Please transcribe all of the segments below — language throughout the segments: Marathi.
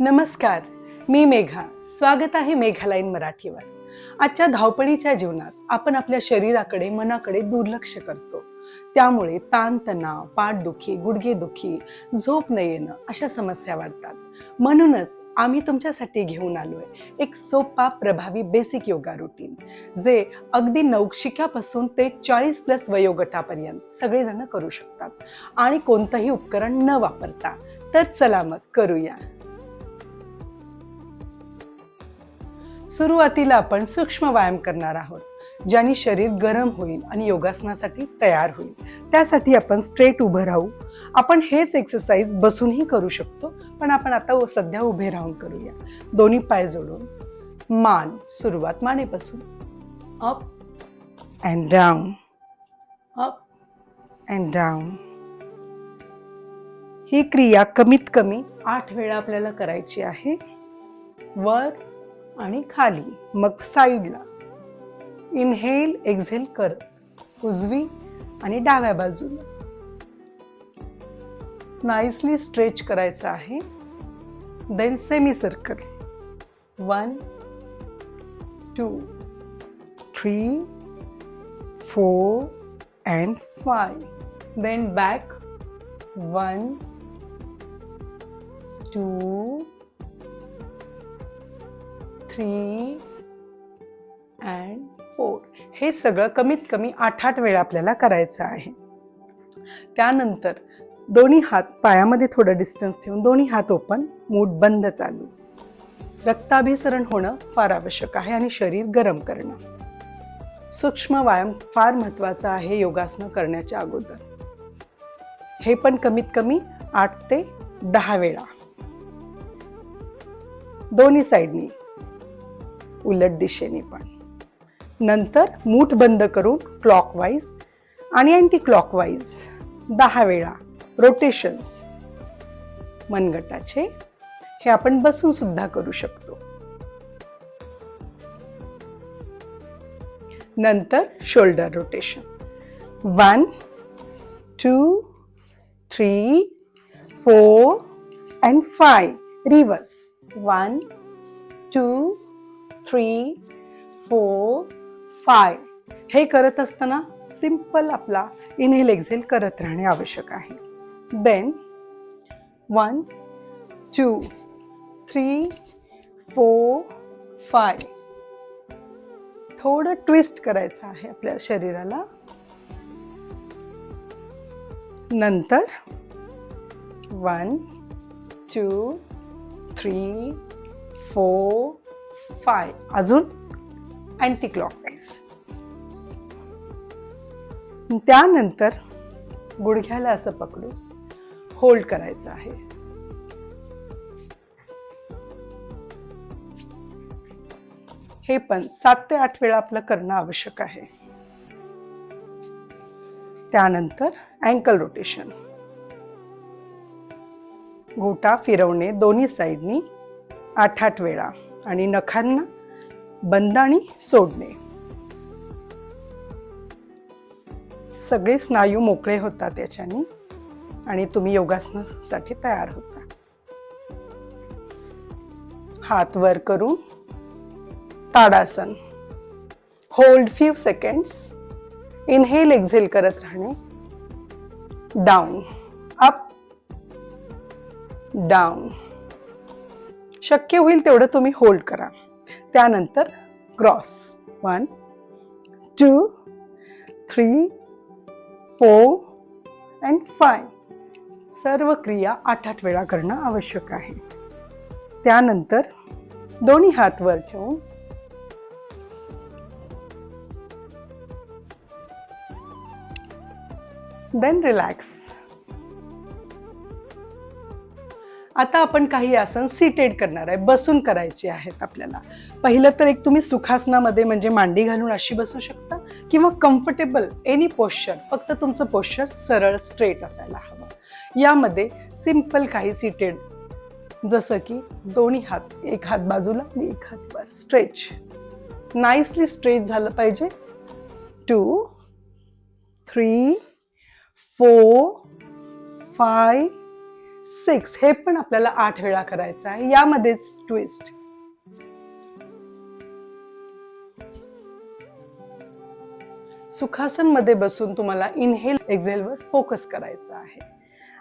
नमस्कार मी मेघा. स्वागत आहे मेघालाईन मराठीवर. आजच्या धावपळीच्या जीवनात आपण आपल्या शरीराकडे मनाकडे दुर्लक्ष करतो. त्यामुळे ताणतणाव पाठदुखी गुडघेदुखी झोप न येणं अशा समस्या वाढतात. म्हणूनच आम्ही तुमच्यासाठी घेऊन आलोय एक सोपा प्रभावी बेसिक योगा रुटीन जे अगदी नवशिक्यापासून ते चाळीस प्लस वयोगटापर्यंत सगळेजण करू शकतात. आणि कोणतंही उपकरण न वापरता. तर चला मग करूया. सुरुवातीला आपण सूक्ष्म व्यायाम करणार आहोत ज्याने शरीर गरम होईल आणि योगासनासाठी तयार होईल. त्यासाठी आपण स्ट्रेट उभं राहू. आपण हेच एक्सरसाइज बसूनही करू शकतो पण आपण आता सध्या उभे राहून करूया. दोन्ही पाय जोडून. मान सुरुवात मानेपासून. Up and down up and down ही क्रिया कमीत कमी आठ वेळा आपल्याला करायची आहे. वर. आणि खाली मग साईडला. इनहेल एक्झेल करत. उजवी आणि डाव्या बाजूला. नाईसली स्ट्रेच करायचं आहे. Then semi circle one two three four and five then back one two three and four हे सगळं कमीत कमी आठ आठ वेळा आपल्याला करायचं आहे. त्यानंतर दोन्ही हात पायामध्ये थोडं डिस्टन्स ठेवून दोन्ही हात ओपन मूठ बंद चालू. रक्ताभिसरण होणं फार आवश्यक आहे आणि शरीर गरम करणं. सूक्ष्म व्यायाम फार महत्त्वाचा आहे योगासनं करण्याच्या अगोदर. हे पण कमीत कमी आठ ते दहा वेळा. दोन्ही साईडनी उलट दिशेने पण. नंतर मूठ बंद करून क्लॉकवाईज आणि अँटी क्लॉकवाईज दहा वेळा रोटेशन्स मनगटाचे हे आपण बसून सुद्धा करू शकतो. नंतर shoulder rotation one two three four and five reverse one two three four five हे करत असताना सिंपल आपला इनहेल एक्झेल करत राहणे आवश्यक आहे. Then one two three four five थोडं ट्विस्ट करायचं आहे आपल्या शरीराला. नंतर one two three four five. अजून अँटी क्लॉकवाईज त्यानंतर गुडघ्याला असं पकडून होल्ड करायचं आहे. हे पण सात ते आठ वेळा आपलं करणं आवश्यक आहे. त्यानंतर अँकल रोटेशन घोटा फिरवणे दोन्ही साईडनी आठ आठ वेळा. आणि नखांना बंदाणी सोडणे. सगळे स्नायू मोकळे होतात याच्याने आणि तुम्ही योगासनासाठी तयार होता. हात वर करून tadasana. Hold few seconds inhale exhale करत राहणे. डाऊन अप डाऊन शक्य होईल तेवढं तुम्ही होल्ड करा. त्यानंतर cross one two three four and five सर्व क्रिया आठ आठ वेळा करणं आवश्यक आहे. त्यानंतर दोन्ही हात वर ठेवून देन रिलॅक्स आता आपण काही आसन सीटेड करणार आहे बसून करायचे आहेत आपल्याला. पहिलं तर एक तुम्ही सुखासनामध्ये म्हणजे मांडी घालून अशी बसू शकता किंवा कम्फर्टेबल एनी पोश्चर फक्त तुमचं पोश्चर सरळ स्ट्रेट असायला हवं. यामध्ये सिंपल काही सीटेड जसं की दोन्ही हात एक हात बाजूला आणि एक हात वर स्ट्रेच नाईसली स्ट्रेच झालं पाहिजे. Two three four five six हे पण आपल्याला आठ वेळा करायचं आहे. यामध्येच ट्विस्ट सुखासनमध्ये बसून तुम्हाला इनहेल एक्झेल वर फोकस करायचा आहे.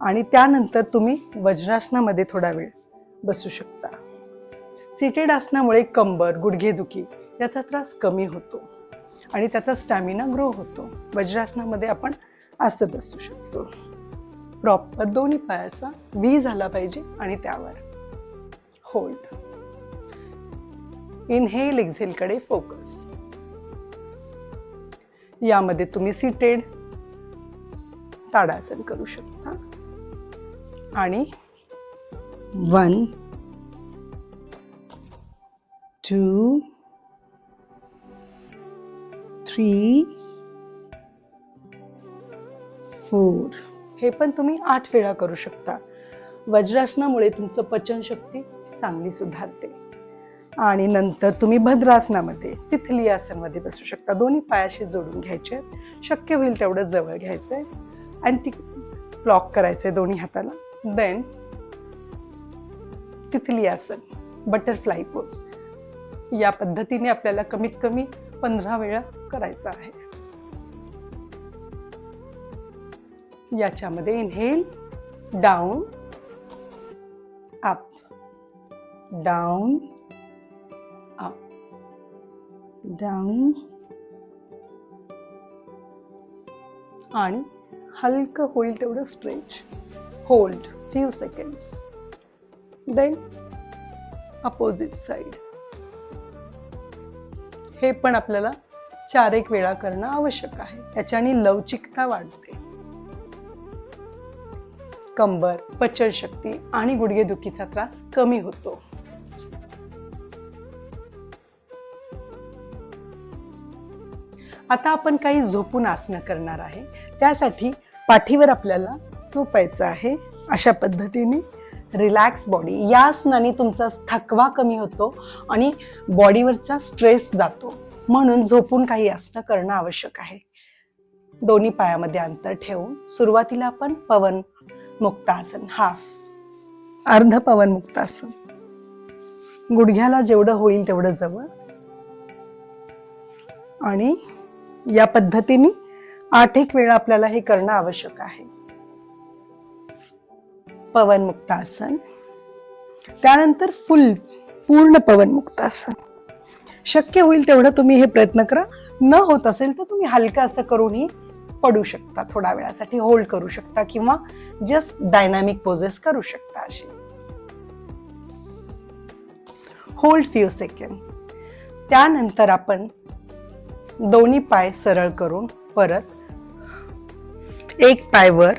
आणि त्यानंतर तुम्ही वज्रासनामध्ये थोडा वेळ बसू शकता. सिटेड आसनामुळे कंबर गुडघेदुखी याचा त्रास कमी होतो. आणि त्याचा स्टॅमिना ग्रो होतो. वज्रासनामध्ये आपण असं बसू शकतो. प्रॉपर दोन्ही पायाचा वी झाला पाहिजे आणि त्यावर. होल्ड इनहेल एक्झेलकडे फोकस यामध्ये तुम्ही सिटेड ताडासन करू शकता. आणि वन टू थ्री हे पण तुम्ही आठ वेळा करू शकता. वज्रासनामुळे तुमचं पचनशक्ती चांगली सुधारते. आणि नंतर तुम्ही भद्रासनामध्ये तिथली आसनमध्ये बसू शकता. दोन्ही पायाशी जोडून घ्यायचे. आहेत. शक्य होईल तेवढं जवळ घ्यायचं आहे आणि ती ब्लॉक करायचं आहे दोन्ही हाताला. देन तिथली आसन बटरफ्लाय पोज या पद्धतीने आपल्याला कमीत कमी पंधरा वेळा करायचं आहे. याच्यामध्ये inhale down up down up down आणि हलकं होईल तेवढं stretch hold few seconds then opposite side हे पण आपल्याला चार एक वेळा करणं आवश्यक आहे. त्याच्याने लवचिकता वाढते. कंबर पचनशक्ती आणि गुडघेदुखीचा त्रास कमी होतो. आता आपण काही झोपून आसनं करणार आहे. त्यासाठी पाठीवर आपल्याला झोपायचं आहे. अशा पद्धतीने रिलॅक्स बॉडी या आसनाने तुमचा थकवा कमी होतो आणि बॉडीवरचा स्ट्रेस जातो. म्हणून झोपून काही आसनं करणं आवश्यक आहे. दोन्ही पायामध्ये अंतर ठेवून सुरुवातीला आपण पवन मुक्तासन. हाफ अर्ध पवन मुक्तासन. गुडघ्याला जेवढं होईल तेवढं जवळ. आणि या पद्धतीने आठ एक वेळा आपल्याला हे करणं आवश्यक आहे. पवन मुक्तासन. त्यानंतर फुल पूर्ण पवन मुक्तासन. शक्य होईल तेवढं तुम्ही हे प्रयत्न करा. न होत असेल तर तुम्ही हलकं असं करूनही पडू शकता थोड्या वेळासाठी होल्ड करू शकता किंवा जस्ट डायनामिक पोजेस करू शकता असे होल्ड फ्यू सेकंड त्यानंतर आपण दोन्ही पाय सरळ करून परत एक पाय वर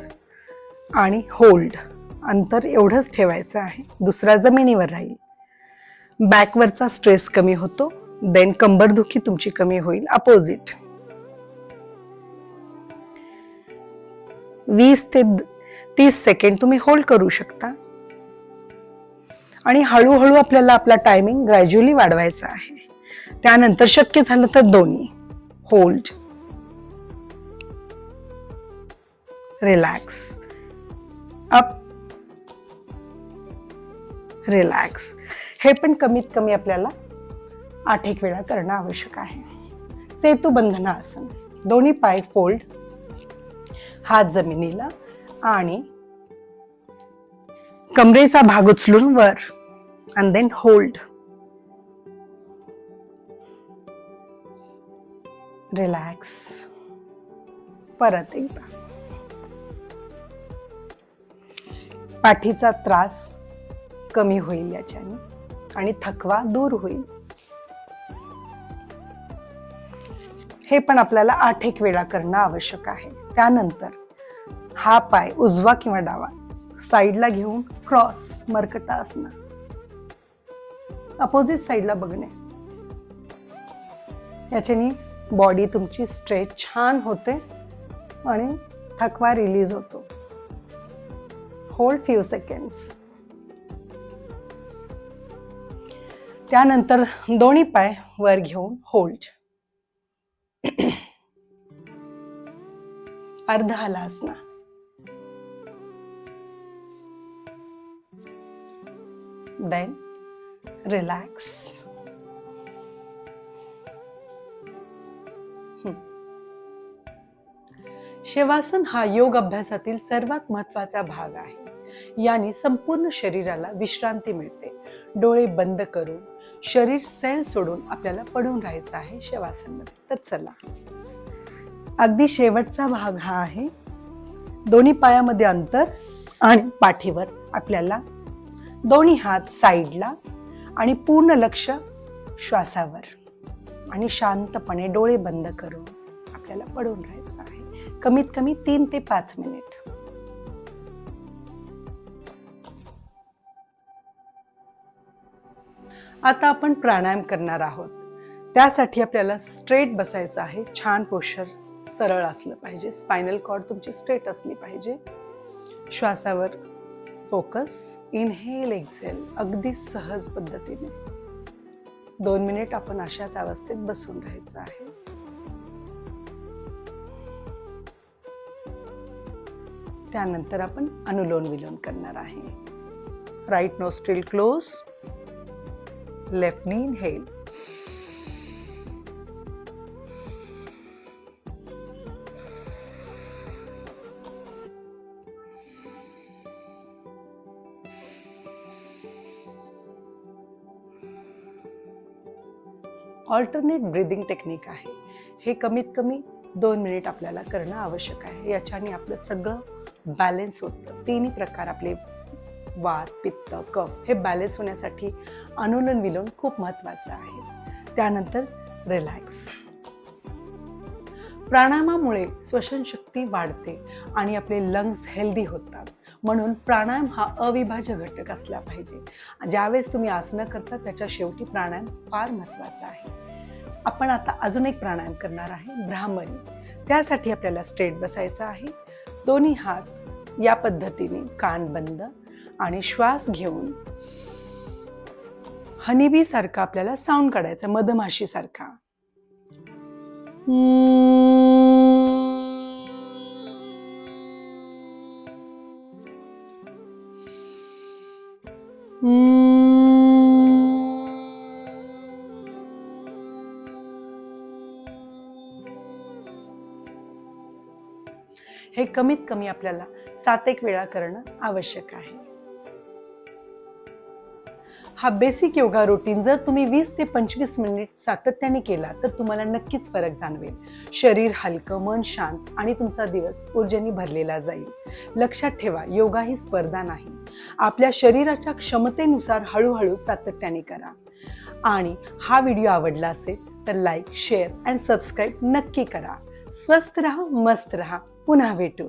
आणि होल्ड अंतर एवढंच ठेवायचं आहे. दुसरा जमिनीवर राहील. बॅकवरचा स्ट्रेस कमी होतो देन कंबरदुखी तुमची कमी होईल. अपोजिट वीस ते तीस सेकंड तुम्ही होल्ड करू शकता. आणि हळूहळू आपल्याला आपला टायमिंग ग्रॅज्युअली वाढवायचा आहे. त्यानंतर शक्य झालं तर दोन्ही. होल्ड रिलॅक्स अप रिलॅक्स हे पण कमीत कमी आपल्याला आठ एक वेळा करणं आवश्यक आहे. सेतू बंधना आसन. दोन्ही पाय फोल्ड हात जमिनीला आणि कमरेचा भाग उचलून वर अँड देन होल्ड रिलॅक्स परत एकदा. पाठीचा त्रास कमी होईल याच्याने आणि थकवा दूर होईल. हे पण आपल्याला आठ एक वेळा करणं आवश्यक आहे. त्यानंतर हा पाय उजवा किंवा डावा साईडला घेऊन क्रॉस मरकटा असणं अपोजिट साईडला बघणे. याच्याने बॉडी तुमची स्ट्रेच छान होते आणि थकवा रिलीज होतो. होल्ड फ्यू सेकंड्स त्यानंतर दोन्ही पाय वर घेऊन होल्ड अर्ध हलासना देन रिलॅक्स शेवासन हा योग अभ्यासातील सर्वात महत्त्वाचा भाग आहे. याने संपूर्ण शरीराला विश्रांती मिळते. डोळे बंद करून शरीर सेल सोडून आपल्याला पडून राहायचं आहे शेवासनमध्ये तर चला. अगदी शेवटचा भाग हा आहे. दोन्ही पायामध्ये अंतर आणि पाठीवर आपल्याला दोन्ही हात साईडला आणि पूर्ण लक्ष श्वासावर. आणि शांतपणे डोळे बंद करून आपल्याला पडून राहायचं आहे. कमीत कमी तीन ते पाच मिनिट. आता आपण प्राणायाम करणार आहोत. त्यासाठी आपल्याला स्ट्रेट बसायचं आहे. छान पोशर सरळ असलं पाहिजे. स्पायनल कॉर्ड तुमची स्ट्रेट असली पाहिजे. श्वासावर फोकस इनहेल एक्झेल अगदी सहज पद्धतीने. दोन मिनिट आपण अशाच अवस्थेत बसून राहायचं आहे. त्यानंतर आपण अनुलोम विलोम करणार आहे. राईट नोस्ट्रिल क्लोज लेफ्ट नी इनहेल ऑल्टरनेट ब्रिदिंग टेक्निक आहे. हे कमीत कमी दोन मिनिट आपल्याला करणं आवश्यक आहे. याच्याने आपलं सगळं बॅलेन्स होतं. तिन्ही प्रकार आपले वात पित्त कफ हे बॅलेन्स होण्यासाठी अनुलन विलोम खूप महत्त्वाचं आहे. त्यानंतर रिलॅक्स प्राणायामामुळे श्वसनशक्ती वाढते आणि आपले लंग्स हेल्दी होतात. म्हणून प्राणायाम हा अविभाज्य घटक असला पाहिजे. ज्यावेळेस तुम्ही आसनं करता त्याच्या शेवटी प्राणायाम फार महत्त्वाचा आहे. आपण आता अजून एक प्राणायाम करणार आहे ब्राह्मणी. त्यासाठी आपल्याला स्ट्रेट बसायचं आहे. दोन्ही हात या पद्धतीने कान बंद आणि श्वास घेऊन हनीबी सारखा आपल्याला साऊंड काढायचा मधमाशी सारखा हे कमीत कमी आपल्याला सात एक वेळा करणं आवश्यक आहे. हा बेसिक योगा रुटीन जर तुम्ही वीस ते पंचवीस मिनिट सातत्याने केला तर तुम्हाला नक्कीच फरक जाणवेल. शरीर हलकं मन शांत आणि तुमचा दिवस ऊर्जेने भरलेला जाईल. लक्षात ठेवा योगा ही स्पर्धा नाही. आपल्या शरीराच्या क्षमतेनुसार हळूहळू सातत्याने करा. आणि हा व्हिडिओ आवडला असेल तर लाईक शेअर अँड सबस्क्राईब नक्की करा. स्वस्त रहा मस्त रहा. पुन्हा भेटू.